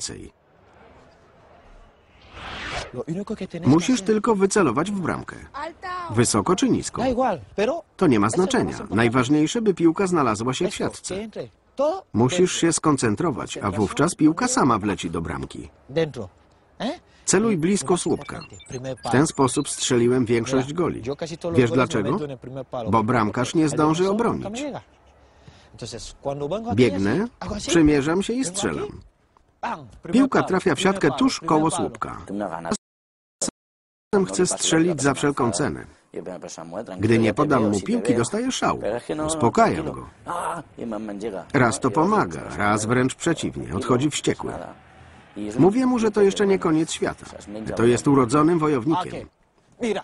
więcej. Musisz tylko wycelować w bramkę. Wysoko czy nisko. To nie ma znaczenia. Najważniejsze, by piłka znalazła się w siatce. Musisz się skoncentrować, a wówczas piłka sama wleci do bramki. dentro. ¿Eh? Celuj blisko słupka. W ten sposób strzeliłem większość goli. Wiesz dlaczego? Bo bramkarz nie zdąży obronić. Biegnę, przymierzam się i strzelam. Piłka trafia w siatkę tuż koło słupka. Ganas. Chcę strzelić za wszelką cenę. Yo primero pensaba, "Mujer, tranquilo, Gdy nie podam mu piłki, veo". dostaje szału. Uspokajam go. Raz to pomaga, "Mujer, raz wręcz przeciwnie. Odchodzi wściekły. nada". Y es un Mówię mu, że to jeszcze nie koniec świata. To jest urodzonym wojownikiem.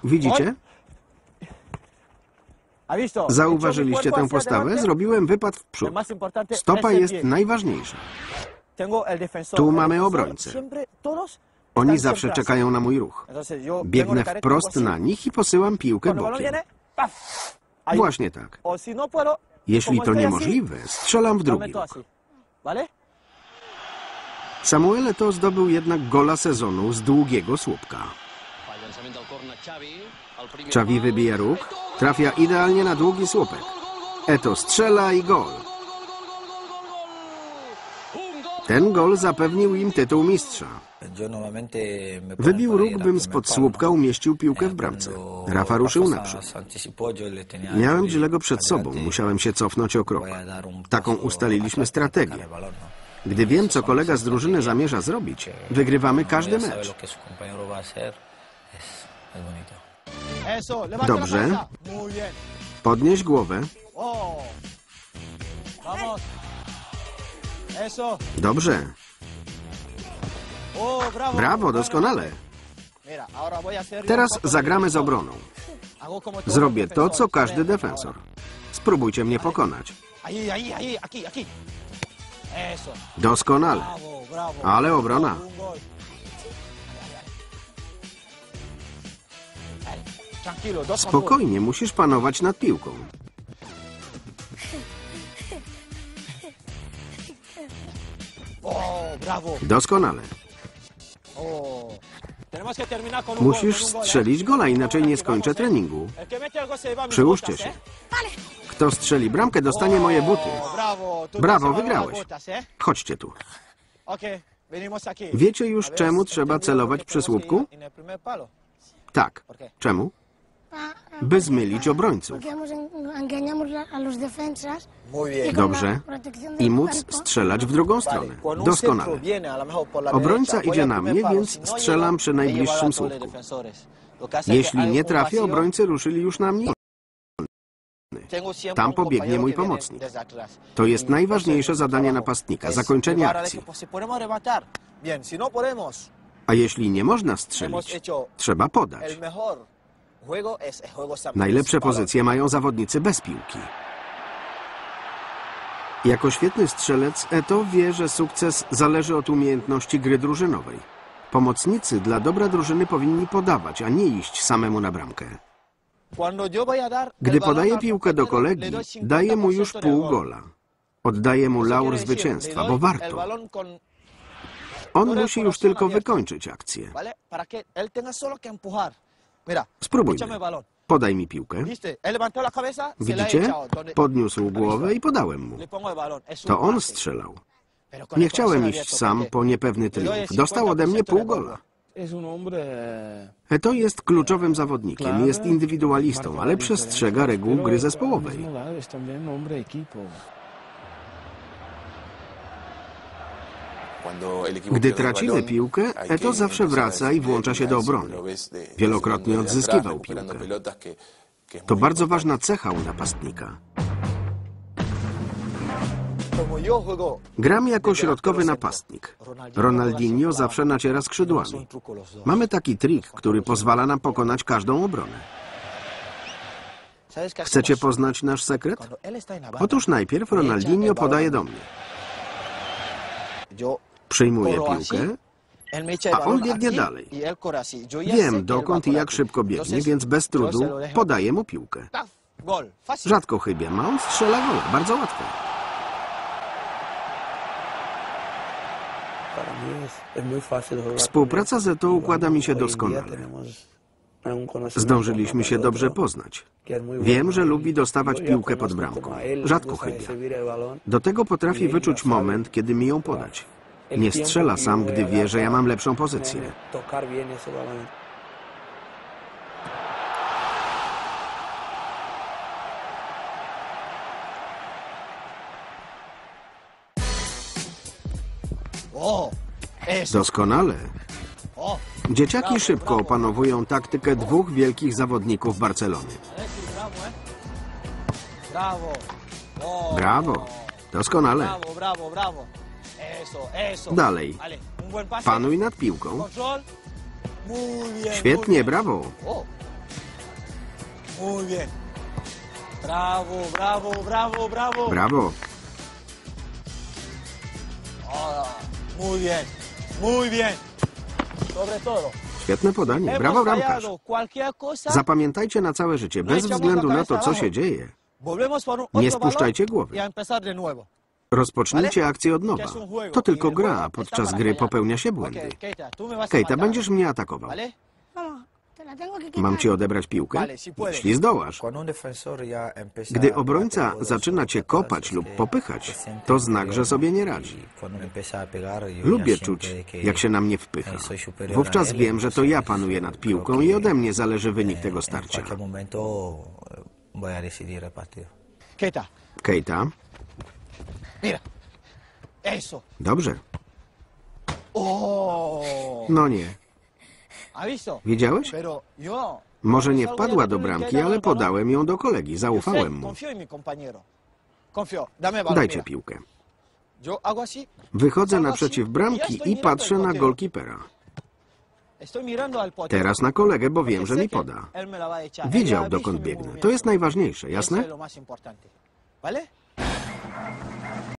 Widzicie? Zauważyliście tę postawę? Zrobiłem wypad w przód. Stopa jest najważniejsza. Tu mamy obrońcę. Oni zawsze czekają na mój ruch. Biegnę wprost na nich i posyłam piłkę bokiem. Właśnie tak. Jeśli to niemożliwe, strzelam w drugi róg. Samuel to zdobył jednak gola sezonu z długiego słupka. Czawi wybija róg, trafia idealnie na długi słupek. Eto strzela i gol. Ten gol zapewnił im tytuł mistrza. Wybił róg, bym spod słupka umieścił piłkę w bramce. Rafa ruszył naprzód. Miałem Gilego przed sobą, musiałem się cofnąć o krok. Taką ustaliliśmy strategię. Gdy wiem, co kolega z drużyny zamierza zrobić, wygrywamy każdy mecz. Dobrze. Podnieś głowę. Dobrze. Brawo, doskonale. Teraz zagramy z obroną. Zrobię to, co każdy defensor. Spróbujcie mnie pokonać. Doskonale. Ale obrona. Spokojnie, musisz panować nad piłką. Doskonale. Musisz strzelić gola, inaczej nie skończę treningu. Przyłóżcie się. Kto strzeli bramkę, dostanie moje buty. Brawo, wygrałeś. ¿eh? Chodźcie tu. Wiecie już, czemu ¿entendido trzeba celować przy słupku? Tak. Czemu? By zmylić obrońców. Dobrze. I móc strzelać w drugą stronę. Doskonale. Obrońca idzie na mnie, więc no strzelam przy najbliższym słupku. Jeśli nie trafię, obrońcy ruszyli już na mnie. Tam pobiegnie mój pomocnik. To jest Y najważniejsze zadanie napastnika, zakończenie akcji. no A jeśli nie można strzelić, trzeba podać. Najlepsze pozycje mają zawodnicy bez piłki. Jako świetny strzelec Eto wie, że sukces zależy od umiejętności gry drużynowej. Pomocnicy dla dobra drużyny powinni podawać, a nie iść samemu na bramkę. Gdy al piłkę do kolegi, le doy 50% daję mu już pół gol. gola. Oddaję mu laur zwycięstwa, bo warto. On musi już tylko wykończyć akcję. Spróbujmy. Podaj mi piłkę. Widzicie? Podniósł głowę i podałem mu. To on strzelał. Nie chciałem iść sam po niepewny triumf. Dostał ode mnie 50% pół gola. Hombre To jest kluczowym zawodnikiem, jest indywidualistą, ale przestrzega reguł gry zespołowej. Gdy tracimy piłkę, Eto zawsze wraca i włącza się do obrony. Wielokrotnie odzyskiwał piłkę. To bardzo ważna cecha u napastnika. Gram jako środkowy napastnik. Ronaldinho zawsze naciera skrzydłami. Mamy taki trik, który pozwala nam pokonać każdą obronę. ¿Sabes qué Chcecie poznać nasz sekret? Otóż najpierw Ronaldinho podaje do mnie. Así, piłkę, a on biegnie dalej. y wiem va dokąd i jak szybko biegnie, więc bez trudu podaję mu piłkę. Rzadko chybię, a on strzela gola. Bardzo łatwo. Współpraca z Eto układa mi się doskonale. Zdążyliśmy się dobrze poznać. Wiem, że lubi dostawać piłkę pod bramką. Rzadko chybia. Do tego potrafi wyczuć moment, kiedy mi ją podać. Nie strzela sam, gdy wie, że ja mam lepszą pozycję. Doskonale. Dzieciaki szybko opanowują taktykę dwóch wielkich zawodników Barcelony. Brawo. Oh, Brawo. Doskonale. Bravo, Dalej. Panuj nad piłką. Świetnie, brawo. Bravo, bravo, bravo. Brawo. Ah, muy bien. Muy bien. Sobre todo. Świetne podanie. Brawo, bramkarz. Zapamiętajcie na całe życie, bez względu na to, co się dzieje. Nie spuszczajcie głowy. Y. Rozpocznijcie akcję od nowa. To tylko gra, a podczas gry popełnia się błędy. Keita, będziesz mnie atakował. Mam ci odebrać piłkę? Jeśli zdołasz. Gdy obrońca zaczyna cię kopać lub popychać, to znak, że sobie nie radzi. Lubię czuć, jak się na mnie wpycha. Wówczas wiem, że to ja panuję nad piłką i ode mnie zależy wynik tego starcia. Keita, Kejta, mira. Eso. Dobrze. No nie. Yo... Może nie wpadła do bramki, ale podałem ją do kolegi. Zaufałem mu. Dajcie piłkę. Wychodzę naprzeciw bramki i patrzę na golkipera. Teraz na kolegę, bo wiem, że mi poda. visto dokąd biegnę. To jest najważniejsze, jasne? Thank you.